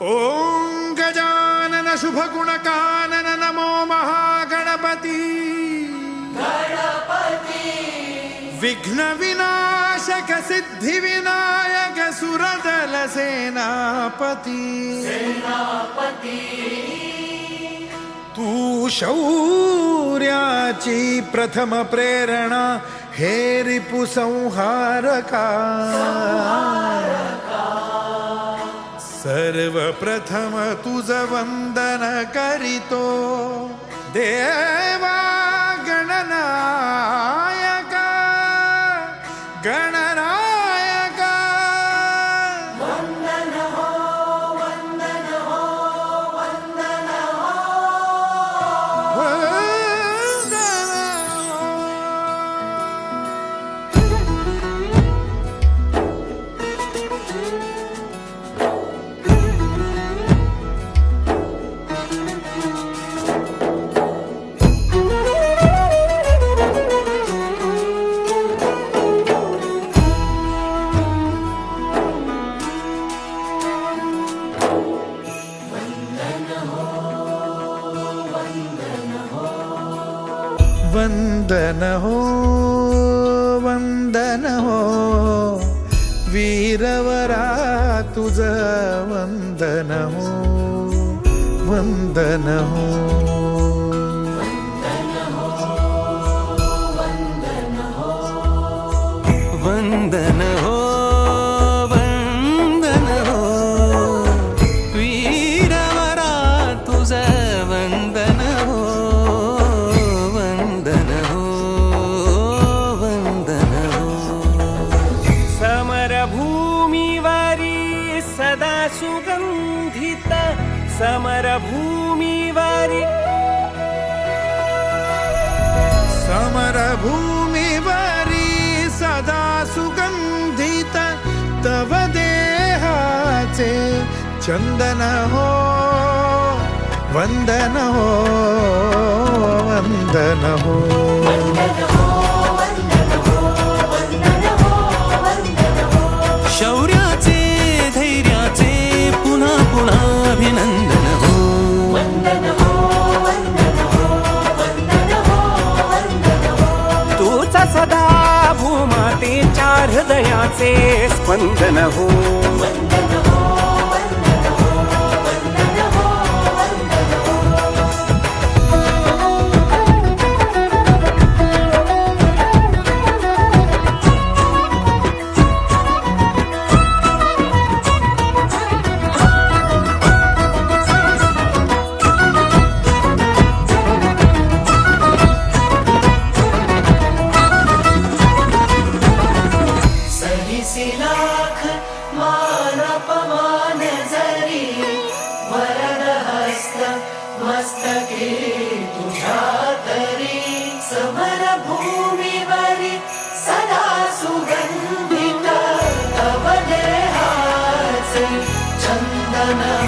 ॐ गजानन शुभगुणकानन नमो महागणपति। विघ्नविनाशक सिद्धिविनायक सुरदल सेनापति। तू शौर्याची प्रथम प्रेरणा हे रिपु संहारका। सर्वप्रथम तुझ वंदन करीतो देवा गणनायका गणनायका वंदन हो वंदन हो वीरवरा तुझ वंदन हो वंदन हो वन्दन हो समरभूमिवारी। समरभूमिवरी सदा सुगन्धित तव देहाचे चन्दन हो वन्दन हो वन्दन हो भूमातेच्या हृदयाचे स्पंदन हो। सहिसी लाख मान अपमान जरी मस्तके तुझ्या तरी सदा सुगंधित तव चंदन हो